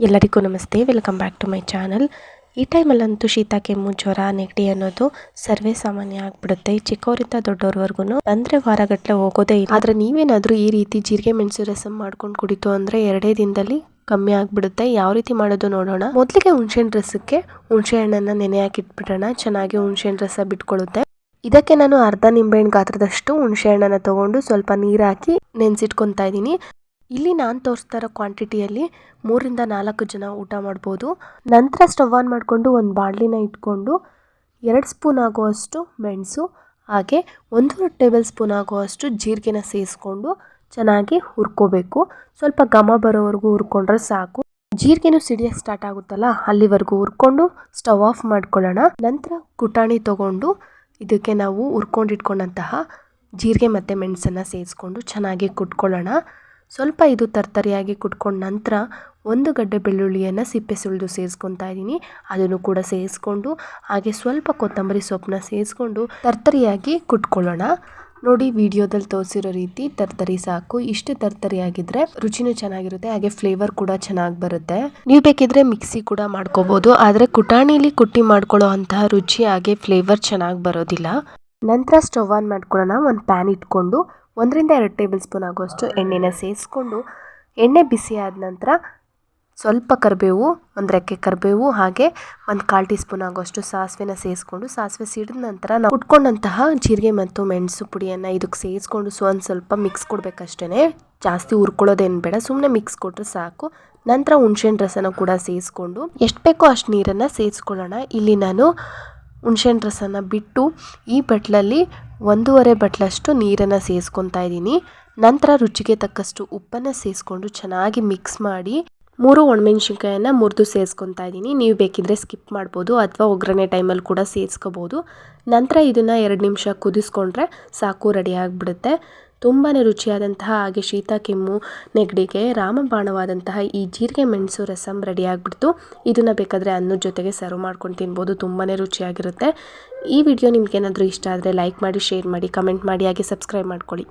ಎಲ್ಲರಿಗೂ ನಮಸ್ತೆ. Welcome back to my channel ಈ ಟೈಮಲ್ಲಂತೂ ಶೀತ, ಕೆಮ್ಮು, ಜ್ವರ, ನೆಗಡಿ ಅನ್ನೋದು ಸರ್ವೇ ಸಾಮಾನ್ಯ ಆಗ್ಬಿಡುತ್ತೆ. ಚಿಕ್ಕವರಿಂದ ದೊಡ್ಡವ್ರವರೆಗೂ ಬಂದ್ರೆ ವಾರಗಟ್ಟಲೆ ಹೋಗೋದೇ ಇಲ್ಲ. ಆದರೆ ನೀವೇನಾದರೂ ಈ ರೀತಿ ಜೀರಿಗೆ, ಮೆಣಸು, ರಸಂ ಮಾಡ್ಕೊಂಡು ಕುಡಿತು ಅಂದ್ರೆ ಎರಡೇ ದಿನದಲ್ಲಿ ಕಮ್ಮಿ ಆಗಿಬಿಡುತ್ತೆ. ಯಾವ ರೀತಿ ಮಾಡೋದು ನೋಡೋಣ. ಮೊದಲಿಗೆ ಹುಣಸೆಹಣ್ಣು ರಸಕ್ಕೆ ಹುಣಸೆ ಹಣ್ಣನ್ನ ನೆನೆ ಹಾಕಿಟ್ಬಿಡೋಣ. ಚೆನ್ನಾಗಿ ಹುಣಸೆಹಣ್ಣು ರಸ ಬಿಟ್ಕೊಳ್ಳುತ್ತೆ ಇದಕ್ಕೆ ನಾನು ಅರ್ಧ ನಿಂಬೆಹಣ್ಣು ಗಾತ್ರದಷ್ಟು ಹುಣಸೆ ಹಣ್ಣನ್ನ ತಗೊಂಡು ಸ್ವಲ್ಪ ನೀರು ಹಾಕಿ ನೆನೆಸಿಟ್ಕೊತಾ ಇದ್ದೀನಿ. ಇಲ್ಲಿ ನಾನು ತೋರಿಸ್ತಾ ಇರೋ ಕ್ವಾಂಟಿಟಿಯಲ್ಲಿ ಮೂರಿಂದ ನಾಲ್ಕು ಜನ ಊಟ ಮಾಡ್ಬೋದು. ನಂತರ ಸ್ಟವ್ ಆನ್ ಮಾಡಿಕೊಂಡು ಒಂದು ಬಾಣಲಿನ ಇಟ್ಕೊಂಡು ಎರಡು ಸ್ಪೂನ್ ಆಗುವಷ್ಟು ಮೆಣಸು, ಹಾಗೆ ಒಂದು ಟೇಬಲ್ ಸ್ಪೂನ್ ಆಗುವಷ್ಟು ಜೀರಿಗೆನ ಸೇರಿಸ್ಕೊಂಡು ಚೆನ್ನಾಗಿ ಹುರ್ಕೋಬೇಕು. ಸ್ವಲ್ಪ ಘಮ ಬರೋವರೆಗೂ ಹುರ್ಕೊಂಡ್ರೆ ಸಾಕು. ಜೀರಿಗೆನೂ ಸಿಡಿಯೋಕ್ಕೆ ಸ್ಟಾರ್ಟ್ ಆಗುತ್ತಲ್ಲ, ಅಲ್ಲಿವರೆಗೂ ಹುರ್ಕೊಂಡು ಸ್ಟವ್ ಆಫ್ ಮಾಡ್ಕೊಳ್ಳೋಣ. ನಂತರ ಕುಟಾಣಿ ತಗೊಂಡು ಇದಕ್ಕೆ ನಾವು ಹುರ್ಕೊಂಡಿಟ್ಕೊಂಡಂತಹ ಜೀರಿಗೆ ಮತ್ತು ಮೆಣಸನ್ನು ಸೇರಿಸ್ಕೊಂಡು ಚೆನ್ನಾಗಿ ಕುಟ್ಕೊಳ್ಳೋಣ. ಸ್ವಲ್ಪ ಇದು ತರ್ತರಿಯಾಗಿ ಕುಟ್ಕೊಂಡ ನಂತರ ಒಂದು ಗಡ್ಡೆ ಬೆಳ್ಳುಳ್ಳಿಯನ್ನು ಸಿಪ್ಪೆ ಸುಳಿದು ಸೇರಿಸ್ಕೊತಾ ಇದ್ದೀನಿ. ಅದನ್ನು ಕೂಡ ಸೇರಿಸ್ಕೊಂಡು, ಹಾಗೆ ಸ್ವಲ್ಪ ಕೊತ್ತಂಬರಿ ಸೊಪ್ಪನ್ನ ಸೇರಿಸ್ಕೊಂಡು ತರ್ತರಿಯಾಗಿ ಕುಟ್ಕೊಳ್ಳೋಣ. ನೋಡಿ, ವಿಡಿಯೋದಲ್ಲಿ ತೋರಿಸಿರೋ ರೀತಿ ತರ್ತರಿ ಸಾಕು. ಇಷ್ಟು ತರ್ತರಿ ಆಗಿದ್ರೆ ರುಚಿನೂ ಚೆನ್ನಾಗಿರುತ್ತೆ, ಹಾಗೆ ಫ್ಲೇವರ್ ಕೂಡ ಚೆನ್ನಾಗಿ ಬರುತ್ತೆ. ನೀವು ಬೇಕಿದ್ರೆ ಮಿಕ್ಸಿ ಕೂಡ ಮಾಡ್ಕೋಬಹುದು ಆದರೆ ಕುಟಾಣಿಲಿ ಕುಟ್ಟಿ ಮಾಡ್ಕೊಳ್ಳೋ ಅಂತಹ ರುಚಿ ಹಾಗೆ ಫ್ಲೇವರ್ ಚೆನ್ನಾಗಿ ಬರೋದಿಲ್ಲ. ನಂತರ ಸ್ಟವ್ ಆನ್ ಮಾಡ್ಕೊಳ್ಳೋಣ. ಒಂದು ಪ್ಯಾನ್ ಇಟ್ಕೊಂಡು ಒಂದರಿಂದ ಎರಡು ಟೇಬಲ್ ಸ್ಪೂನ್ ಆಗುವಷ್ಟು ಎಣ್ಣೆನ ಸೇರಿಸ್ಕೊಂಡು ಎಣ್ಣೆ ಬಿಸಿ ಆದ ನಂತರ ಸ್ವಲ್ಪ ಕರಿಬೇವು, ಒಂದು ರೆಕ್ಕೆ ಕರಿಬೇವು ಹಾಗೆ ಒಂದು ಕಾಲು ಟೀ ಸ್ಪೂನ್ ಆಗುವಷ್ಟು ಸಾಸಿವೆನ ಸೇರಿಸ್ಕೊಂಡು ಸಾಸಿವೆ ಸಿಡಿದ ನಂತರ ನಾವು ಉಟ್ಕೊಂಡಂತಹ ಜೀರಿಗೆ ಮತ್ತು ಮೆಣಸು ಪುಡಿಯನ್ನು ಇದಕ್ಕೆ ಸೇರಿಸ್ಕೊಂಡು ಸೊ ಒಂದು ಸ್ವಲ್ಪ ಮಿಕ್ಸ್ ಕೊಡಬೇಕಷ್ಟೇ ಜಾಸ್ತಿ ಹುರ್ಕೊಳ್ಳೋದೇನು ಬೇಡ ಸುಮ್ಮನೆ ಮಿಕ್ಸ್ ಕೊಟ್ಟರೆ ಸಾಕು. ನಂತರ ಹುಣ್ಸೆಹಣ್ಣು ರಸನ ಕೂಡ ಸೇರಿಸ್ಕೊಂಡು ಎಷ್ಟು ಬೇಕೋ ಅಷ್ಟು ನೀರನ್ನು ಸೇರಿಸ್ಕೊಳ್ಳೋಣ ಇಲ್ಲಿ ನಾನು ಹುಣ್ಸೆಹಣ್ಣು ರಸನ ಬಿಟ್ಟು ಈ ಬಟ್ಲಲ್ಲಿ ಒಂದೂವರೆ ಬಟ್ಲಷ್ಟು ನೀರನ್ನು ಸೇರಿಸ್ಕೊತಾ ಇದ್ದೀನಿ. ನಂತರ ರುಚಿಗೆ ತಕ್ಕಷ್ಟು ಉಪ್ಪನ್ನು ಸೇರಿಸ್ಕೊಂಡು ಚೆನ್ನಾಗಿ ಮಿಕ್ಸ್ ಮಾಡಿ ಮೂರು ಒಣಮೆಣ್ಸಿನ್ಕಾಯನ್ನು ಮುರಿದು ಸೇರಿಸ್ಕೊತಾ ಇದ್ದೀನಿ. ನೀವು ಬೇಕಿದ್ರೆ ಸ್ಕಿಪ್ ಮಾಡ್ಬೋದು ಅಥವಾ ಒಗ್ಗರಣೆ ಟೈಮಲ್ಲಿ ಕೂಡ ಸೇರಿಸ್ಕೋಬೋದು ನಂತರ ಇದನ್ನು ಎರಡು ನಿಮಿಷ ಕುದಿಸ್ಕೊಂಡ್ರೆ ಸಾಕು, ರೆಡಿ ಆಗಿಬಿಡುತ್ತೆ. ತುಂಬಾ ರುಚಿಯಾದಂತಹ ಹಾಗೆ ಶೀತ ಕೆಮ್ಮು ನೆಗಡಿಗೆ, ರಾಮಬಾಣವಾದಂತಹ ಈ ಜೀರಿಗೆ ಮೆಣಸು ರಸಂ ರೆಡಿ ಆಗಿಬಿಡ್ತು. ಇದನ್ನು ಬೇಕಾದರೆ ಅನ್ನದ ಜೊತೆಗೆ ಸರ್ವ್ ಮಾಡ್ಕೊಂಡು ತಿನ್ಬೋದು ತುಂಬಾ ರುಚಿಯಾಗಿರುತ್ತೆ. ಈ ವಿಡಿಯೋ ನಿಮ್ಗೆ ಏನಾದರೂ ಇಷ್ಟ ಆದರೆ ಲೈಕ್ ಮಾಡಿ ಶೇರ್ ಮಾಡಿ ಕಮೆಂಟ್ ಮಾಡಿ, ಹಾಗೆ ಸಬ್ಸ್ಕ್ರೈಬ್ ಮಾಡ್ಕೊಳ್ಳಿ.